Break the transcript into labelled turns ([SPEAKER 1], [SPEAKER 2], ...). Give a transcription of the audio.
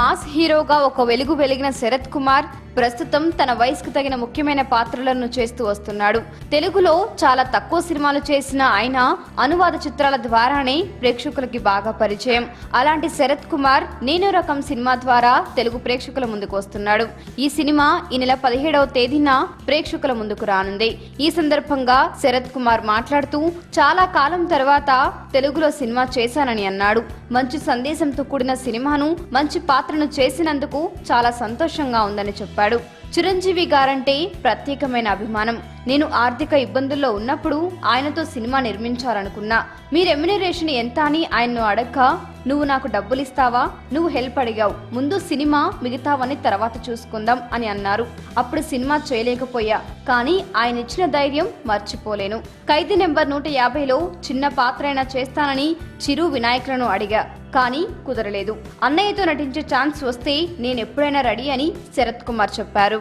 [SPEAKER 1] Mass హీరోగా ఒక వెలుగు వెలిగిన శరత్ కుమార్ ప్రస్తుతం తన వయసుకు తగిన ముఖ్యమైన పాత్రలను చేస్తూ వస్తున్నాడు. తెలుగులో చాలా తక్కువ సినిమాలు చేసిన ఆయన అనువాద చిత్రాల ద్వారానే ప్రేక్షకులకి బాగా పరిచయం. అలాంటి శరత్ కుమార్ నేను రకం సినిమా ద్వారా తెలుగు ప్రేక్షకుల ముందుకు వస్తున్నాడు. ఈ సినిమా ఈ నెల పదిహేడవ తేదీన ప్రేక్షకుల ముందుకు రానుంది. ఈ సందర్భంగా శరత్ కుమార్ మాట్లాడుతూ చాలా కాలం తర్వాత తెలుగులో సినిమా చేశానని అన్నాడు. మంచి సందేశంతో కూడిన సినిమాను మంచి పాత్రను చేసినందుకు చాలా సంతోషంగా ఉందని చెప్పాడు. చిరంజీవి గారంటే ప్రత్యేకమైన అభిమానం. నేను ఆర్థిక ఇబ్బందుల్లో ఉన్నప్పుడు ఆయనతో సినిమా నిర్మించాలనుకున్నా. మీ రెమ్యునరేషన్ ఎంత అని ఆయన్ను అడక్క నువ్వు నాకు డబ్బులు ఇస్తావా నువ్వు హెల్ప్ అడిగావు. ముందు సినిమా మిగతావని తర్వాత చూసుకుందాం అని అన్నారు. అప్పుడు సినిమా చేయలేకపోయా. కానీ ఆయన ఇచ్చిన ధైర్యం మర్చిపోలేను. ఖైదీ నెంబర్ నూట యాభైలో చిన్న పాత్ర అయినా చేస్తానని చిరు వినాయకులను అడిగా. కానీ కుదరలేదు. అన్నయ్యతో నటించే ఛాన్స్ వస్తే నేను ఎప్పుడైనా రెడీ అని శరత్ కుమార్ చెప్పారు.